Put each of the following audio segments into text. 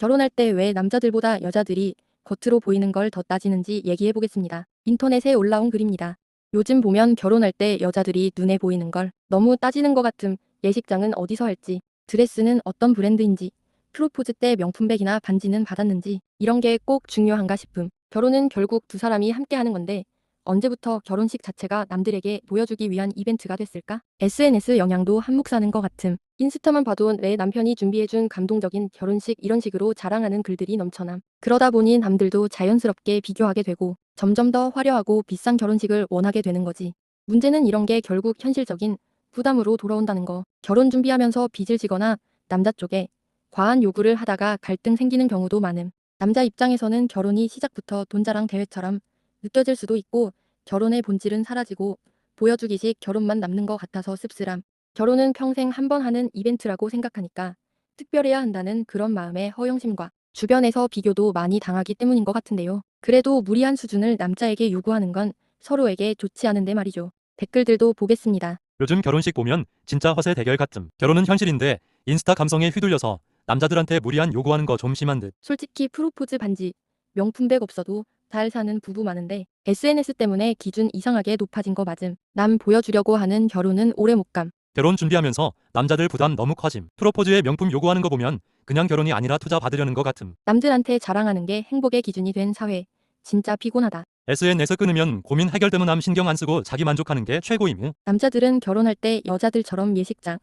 결혼할 때 왜 남자들보다 여자들이 겉으로 보이는 걸 더 따지는지 얘기해 보겠습니다. 인터넷에 올라온 글입니다. 요즘 보면 결혼할 때 여자들이 눈에 보이는 걸 너무 따지는 것 같음. 예식장은 어디서 할지, 드레스는 어떤 브랜드인지, 프로포즈 때 명품백이나 반지는 받았는지 이런 게 꼭 중요한가 싶음. 결혼은 결국 두 사람이 함께 하는 건데 언제부터 결혼식 자체가 남들에게 보여주기 위한 이벤트가 됐을까? SNS 영향도 한몫하는 것 같음. 인스타만 봐도 내 남편이 준비해준 감동적인 결혼식 이런 식으로 자랑하는 글들이 넘쳐남. 그러다 보니 남들도 자연스럽게 비교하게 되고 점점 더 화려하고 비싼 결혼식을 원하게 되는 거지. 문제는 이런 게 결국 현실적인 부담으로 돌아온다는 거. 결혼 준비하면서 빚을 지거나 남자 쪽에 과한 요구를 하다가 갈등 생기는 경우도 많음. 남자 입장에서는 결혼이 시작부터 돈자랑 대회처럼 느껴질 수도 있고 결혼의 본질은 사라지고 보여주기식 결혼만 남는 것 같아서 씁쓸함. 결혼은 평생 한 번 하는 이벤트라고 생각하니까 특별해야 한다는 그런 마음의 허영심과 주변에서 비교도 많이 당하기 때문인 것 같은데요. 그래도 무리한 수준을 남자에게 요구하는 건 서로에게 좋지 않은데 말이죠. 댓글들도 보겠습니다. 요즘 결혼식 보면 진짜 허세 대결 같음. 결혼은 현실인데 인스타 감성에 휘둘려서 남자들한테 무리한 요구하는 거 좀 심한 듯. 솔직히 프로포즈 반지, 명품백 없어도 잘 사는 부부 많은데 SNS 때문에 기준 이상하게 높아진 거 맞음. 남 보여주려고 하는 결혼은 오래 못 감. 결혼 준비하면서 남자들 부담 너무 커짐. 프로포즈에 명품 요구하는 거 보면 그냥 결혼이 아니라 투자 받으려는 거 같음. 남들한테 자랑하는 게 행복의 기준이 된 사회. 진짜 피곤하다. SNS 끊으면 고민 해결되면 남 신경 안 쓰고 자기 만족하는 게 최고임. 남자들은 결혼할 때 여자들처럼 예식장,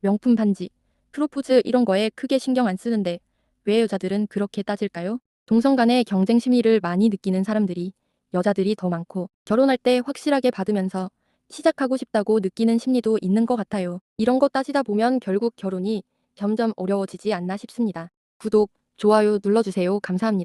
명품 반지, 프로포즈 이런 거에 크게 신경 안 쓰는데 왜 여자들은 그렇게 따질까요? 동성 간의 경쟁 심리를 많이 느끼는 사람들이 여자들이 더 많고 결혼할 때 확실하게 받으면서 시작하고 싶다고 느끼는 심리도 있는 것 같아요. 이런 거 따지다 보면 결국 결혼이 점점 어려워지지 않나 싶습니다. 구독, 좋아요 눌러주세요. 감사합니다.